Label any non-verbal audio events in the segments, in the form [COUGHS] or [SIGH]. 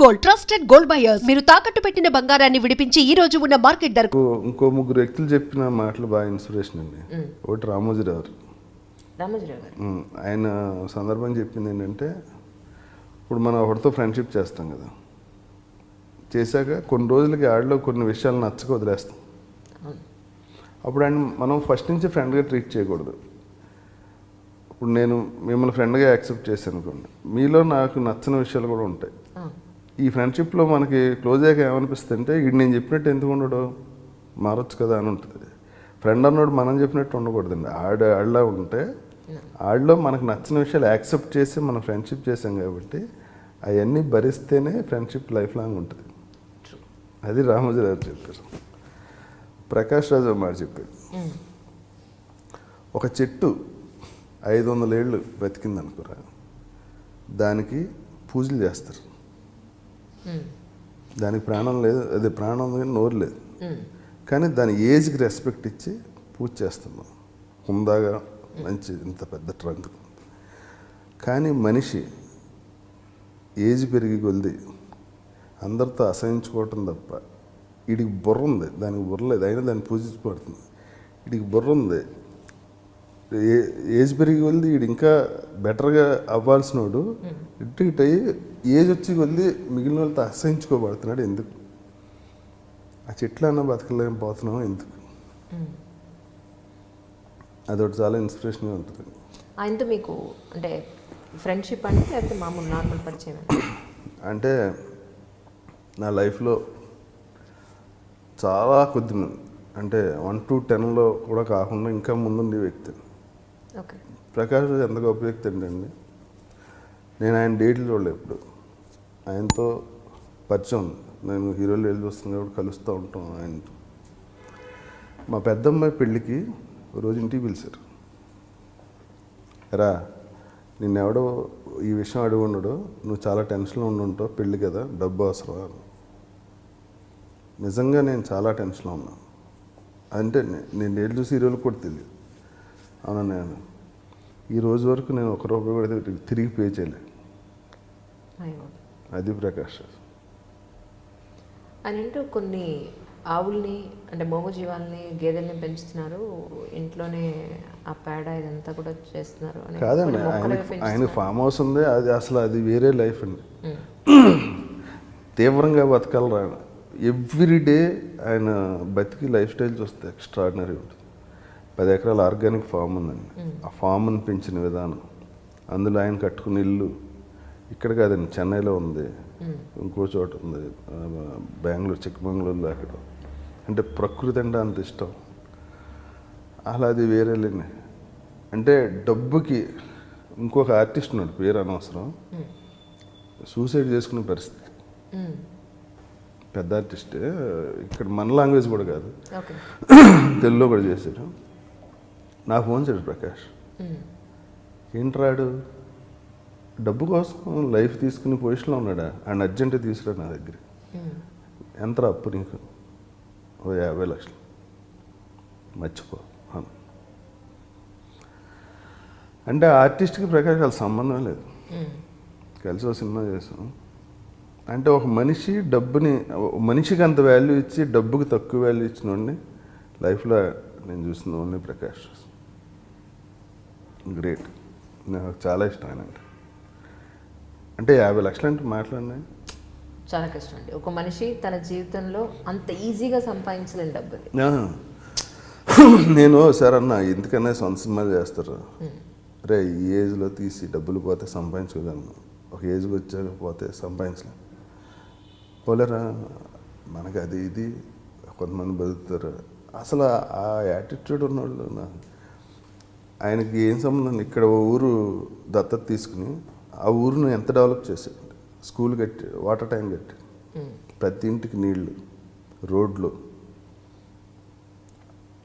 Gold trusted gold buyers మీరు తాకట్టు పెట్టిన బంగారాన్ని విడిపించి ఈ రోజు ఉన్న మార్కెట్ ధరకు. ఇంకో ముగ్గురు వ్యక్తులు చెప్పిన మాటలు బాగా ఇన్స్పిరేషన్ అండి. ఒకటి రామోజీరావు ఆయన సందర్భం చెప్పింది ఏంటంటే ఇప్పుడు మనం ఒకటితో ఫ్రెండ్షిప్ చేస్తాం కదా. చేశాక కొన్ని రోజులకి ఆడలో కొన్ని విషయాలు నచ్చక వదిలేస్తాం. అప్పుడు ఆయన మనం ఫస్ట్ నుంచి ఫ్రెండ్గా ట్రీట్ చేయకూడదు. ఇప్పుడు నేను మిమ్మల్ని ఫ్రెండ్గా యాక్సెప్ట్ చేశాను అనుకోండి. మీలో నాకు నచ్చని విషయాలు కూడా ఉంటాయి. ఈ ఫ్రెండ్షిప్లో మనకి క్లోజ్ అయ్యాక ఏమనిపిస్తుంది అంటే ఇది నేను చెప్పినట్టు ఎందుకు ఉండడు? మారొచ్చు కదా అని ఉంటుంది. ఫ్రెండ్ అన్నోడు మనం చెప్పినట్టు ఉండకూడదండి. ఆడ ఆడలా ఉంటే ఆడలో మనకు నచ్చిన విషయాలు యాక్సెప్ట్ చేసి మనం ఫ్రెండ్షిప్ చేసాం కాబట్టి అవన్నీ భరిస్తేనే ఫ్రెండ్షిప్ లైఫ్ లాంగ్ ఉంటుంది. అది రామోజీరావు చెప్పారు. ప్రకాష్ రాజు మాట చెప్పారు. ఒక చెట్టు ఐదు వందల ఏళ్ళు బతికింది అనుకోరా దానికి పూజలు చేస్తారు. దానికి ప్రాణం లేదు అది ప్రాణం కానీ నోరు లేదు. ఉమ్, కానీ దాని ఏజ్కి రెస్పెక్ట్ ఇచ్చి పూజ చేస్తున్నాం. హుందాగా మంచి ఇంత పెద్ద ట్రంక్. కానీ మనిషి ఏజ్ పెరిగి కొలిది అందరితో అసహించుకోవటం తప్ప వీడికి బుర్ర ఉంది. దానికి బుర్ర లేదు. అయినా దాన్ని పూజించబడుతుంది. వీడికి బుర్ర ఉంది. ఏజ్ పెరిగి కొలిది వీడు ఇంకా బెటర్గా అవ్వాల్సినోడు ఇటు ఇటు అయ్యి ఏజ్ వచ్చి కొలిది మిగిలిన వాళ్ళతో అసహించుకోబడుతున్నాడు ఎందుకు? ఆ చెట్లు అన్న బతకలేం పోతున్నాం ఎందుకు. అదొకటి చాలా ఇన్స్పిరేషన్గా ఉంటుంది. ఆయనతో మీకు అంటే ఫ్రెండ్షిప్ అంటే లేకపోతే మామూలు నార్మల్ పరిచయం అంటే నా లైఫ్లో చాలా కొద్ది అంటే వన్ టు టెన్లో కూడా కాకుండా ఇంకా ముందుండే వ్యక్తి. ప్రకాష్ ఎంత గొప్ప వ్యక్తి ఏంటండి నేను ఆయన డేట్లు చూడలేదు ఇప్పుడు ఆయనతో పరిచయం నేను హీరోలు వెళ్ళి చూస్తాను కాబట్టి కలుస్తూ ఉంటాం ఆయనతో. మా పెద్దమ్మాయి పెళ్ళికి రోజు ఇంటికి పిలిచారు. రా నిన్నెవడో ఈ విషయం అడిగి ఉండడు. నువ్వు చాలా టెన్షన్లో ఉండుంటావు పెళ్ళి కదా డబ్బు అవసరం అని. నిజంగా నేను చాలా టెన్షన్లో ఉన్నాను. అంటే నేను డేట్లు చూసి హీరోలు కూడా తెలియదు. అవునా నేను ఈ రోజు వరకు నేను ఒక రూపాయి కూడా తిరిగి- పే చేయలేదు అది ప్రకాష్. ఆయన ఏంటో కొన్ని ఆవుల్ని అంటే మూగజీవాల్ని గేదెల్ని పెంచుతున్నారు. ఇంట్లోనే ఆ పేడ ఇదంతా కూడా చేస్తున్నారు అని కాదండి ఆయన ఆయన. ఫామ్ హౌస్ ఉంది. అది అసలు అది వేరే లైఫ్ అండి. తీవ్రంగా బతకలరా ఎవ్రీ డే ఆయన బతికి లైఫ్ స్టైల్ చూస్తే ఎక్స్ట్రాడినరీ ఉంటుంది. పది ఎకరాల ఆర్గానిక్ ఫామ్ ఉందండి. ఆ ఫామ్ని పెంచిన విధానం. అందులో ఆయన కట్టుకున్న ఇల్లు ఇక్కడ కాదండి చెన్నైలో ఉంది. ఇంకో చోట ఉంది బెంగళూరు చిక్కమంగళూరులో అక్కడ అంటే ప్రకృతి అంటే అంత ఇష్టం. అలా అది వేరేలేండి అంటే డబ్బుకి ఇంకొక ఆర్టిస్ట్ ఉన్నాడు పేరు అనవసరం. సూసైడ్ చేసుకునే పరిస్థితి. పెద్ద ఆర్టిస్ట్. ఇక్కడ మన లాంగ్వేజ్ కూడా కాదు. [COUGHS] తెలుగులో కూడా చేశాడు. నాకు ఫోన్ చేయడు ప్రకాష్. ఏంట్రాడు? డబ్బు కోసం లైఫ్ తీసుకునే పొజిషన్లో ఉన్నాడా? అండ్ అర్జెంట్ తీసుకురా నా దగ్గర ఎంత అప్పు నీకు? ఓ యాభై లక్షలు. మర్చిపో అంటే ఆర్టిస్ట్కి ప్రకాష్ వాళ్ళ సంబంధం లేదు. కలిసి ఒక సినిమా చేసాం. అంటే ఒక మనిషి డబ్బుని మనిషికి అంత వాల్యూ ఇచ్చి డబ్బుకి తక్కువ వాల్యూ ఇచ్చిన వాడిని లైఫ్లో నేను చూసిన ఓన్లీ ప్రకాష్. గ్రేట్ నాకు చాలా ఇష్టం ఆయన అంటే. అంటే యాభై లక్షలు అంటే మాట్లాడినాయి చాలా కష్టం అండి. ఒక మనిషి తన జీవితంలో అంత ఈజీగా సంపాదించలేని డబ్బు అది నేను సార్ అన్న ఎందుకన్నా సొంత సినిమాలు చేస్తారు? రే ఈ ఏజ్లో తీసి డబ్బులు పోతే సంపాదించుకోగలను. ఒక ఏజ్కి వచ్చాక పోతే సంపాదించలేం. పోలేరా? మనకి అది ఇది. కొంతమంది బతుకుతారు. అసలు ఆ యాటిట్యూడ్ ఉన్నవాళ్ళు నా ఆయనకి ఏం సంబంధం? ఇక్కడ ఓ ఊరు దత్తత తీసుకుని ఆ ఊరును ఎంత డెవలప్ చేశాడు? స్కూల్ కట్టి వాటర్ ట్యాంక్ కట్టి. ప్రతి ఇంటికి నీళ్ళు రోడ్లు.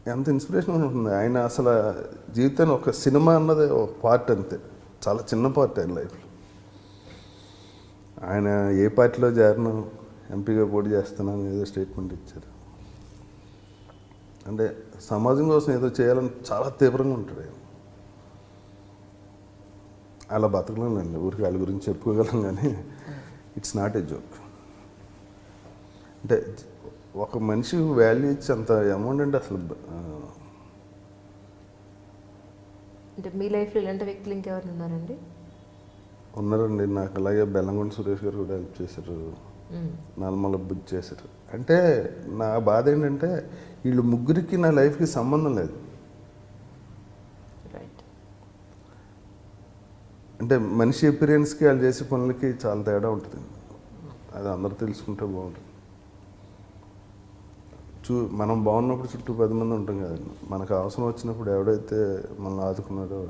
ఎంత ఇన్స్పిరేషన్ ఉంటుంది. ఆయన అసలు జీవితాన్ని ఒక సినిమా అన్నది ఒక పార్ట్ అంతే. చాలా చిన్న పార్ట్ ఆయన లైఫ్లో. ఆయన ఏ పార్టీలో చేరను ఎంపీగా పోటీ చేస్తున్నాను ఏదో స్టేట్మెంట్ ఇచ్చారు. అంటే సమాజం కోసం ఏదో చేయాలని చాలా తీవ్రంగా ఉంటాడు ఆయన. అలా బతకలేండి ఊరికి వాళ్ళ గురించి చెప్పుకోగలం కానీ ఇట్స్ నాట్ ఏ జోక్ అంటే ఒక మనిషి వాల్యూ ఇచ్చి అంత అమౌంట్ అంటే అసలు అంటే మీ లైఫ్లో ఇలాంటి వ్యక్తులు ఇంకెవరు ఉన్నారండి? ఉన్నారండి. నాకు అలాగే బెల్లంకొండ సురేష్ గారు కూడా హెల్ప్ చేశారు. నల్మల బుక్ చేశారు. అంటే నా బాధ ఏంటంటే వీళ్ళు ముగ్గురికి నా లైఫ్కి సంబంధం లేదు. అంటే మనిషి ఎపీరియన్స్కి వాళ్ళు చేసే పనులకి చాలా తేడా ఉంటుంది. అది అందరూ తెలుసుకుంటే బాగుంటుంది. చూ మనం బాగున్నప్పుడు చుట్టూ పది మంది ఉంటాం కదండి మనకు అవసరం వచ్చినప్పుడు ఎవడైతే మనల్ని ఆదుకున్నాడో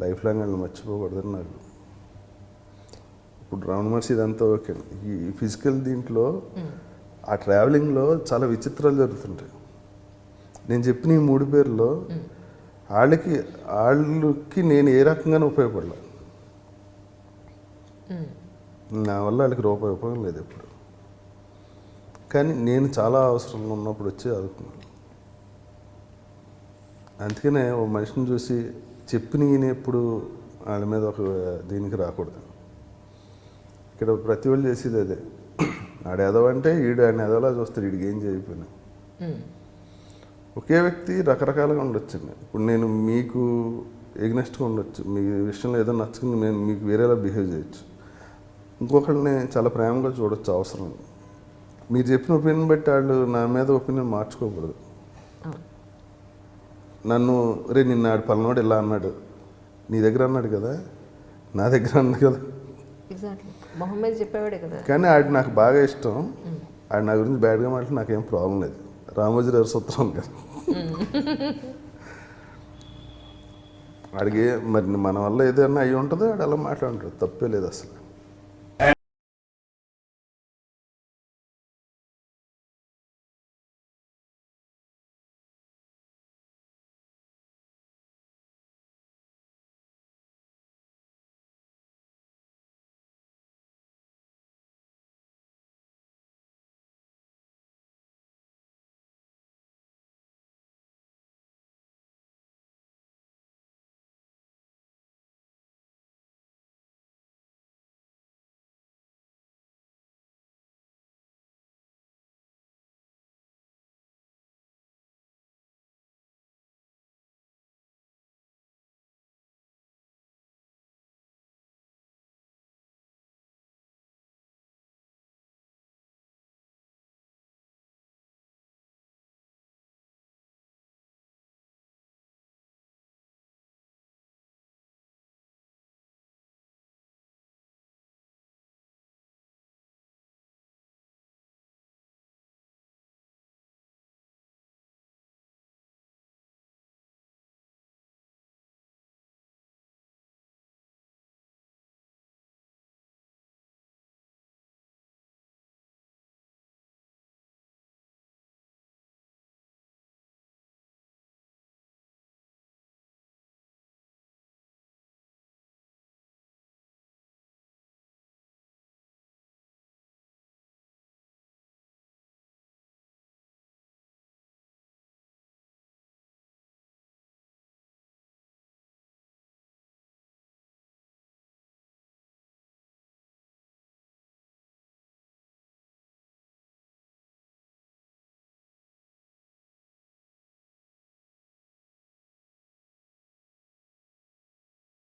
లైఫ్ లాంగ్ వాళ్ళు మర్చిపోకూడదని నాకు ఇప్పుడు రౌండ్ మర్స్ ఇదంతా ఓకే. ఈ ఫిజికల్ దీంట్లో ఆ ట్రావెలింగ్లో చాలా విచిత్రాలు జరుగుతుంటాయి. నేను చెప్పిన ఈ మూడు పేర్లో వాళ్ళకి వాళ్ళకి నేను ఏ రకంగానే ఉపయోగపడలే. మ్మ్. నా వల్ల వాళ్ళకి రూపాయి ఉపయోగం లేదు ఎప్పుడు. కానీ నేను చాలా అవసరంలో ఉన్నప్పుడు వచ్చి ఆదుకున్నాను అందుకనే ఓ మనిషిని చూసి చెప్పిన ఈయన ఎప్పుడు వాళ్ళ మీద ఒక దీనికి రాకూడదు. ఇక్కడ ప్రతి వాళ్ళు చేసేది అదే. ఆడు ఎదవంటే ఈడు ఆయన ఎదవలా చూస్తాడు ఈడికి ఏం చేయకపోయినా. ఒకే వ్యక్తి రకరకాలుగా ఉండొచ్చండి. ఇప్పుడు నేను మీకు ఎగ్నెస్ట్గా ఉండొచ్చు. మీ విషయంలో ఏదో నచ్చుకుని నేను మీకు వేరేలా బిహేవ్ చేయొచ్చు. ఇంకొకరిని చాలా ప్రేమగా చూడొచ్చు అవసరం మీరు చెప్పిన ఒపీనియన్ బట్టి వాళ్ళు నా మీద ఒపీనియన్ మార్చుకోకూడదు. నన్ను రే నిన్న ఆడు పలనాడు ఇలా అన్నాడు. నీ దగ్గర అన్నాడు కదా? నా దగ్గర అన్నాడు కదా? ఎగ్జాక్ట్లీ మొహమ్మద్ చెప్పేవాడే కదా. కానీ ఆడు నాకు బాగా ఇష్టం. ఆడు నా గురించి బ్యాడ్గా మాట్లాడి నాకేం ప్రాబ్లం లేదు. రామోజీ గారి సూత్రం కదా. ఆడికి మరి మన వల్ల ఏదైనా అయ్యి ఉంటుందో ఆడు అలా మాట్లాడుతాడు. తప్పే లేదు అసలు.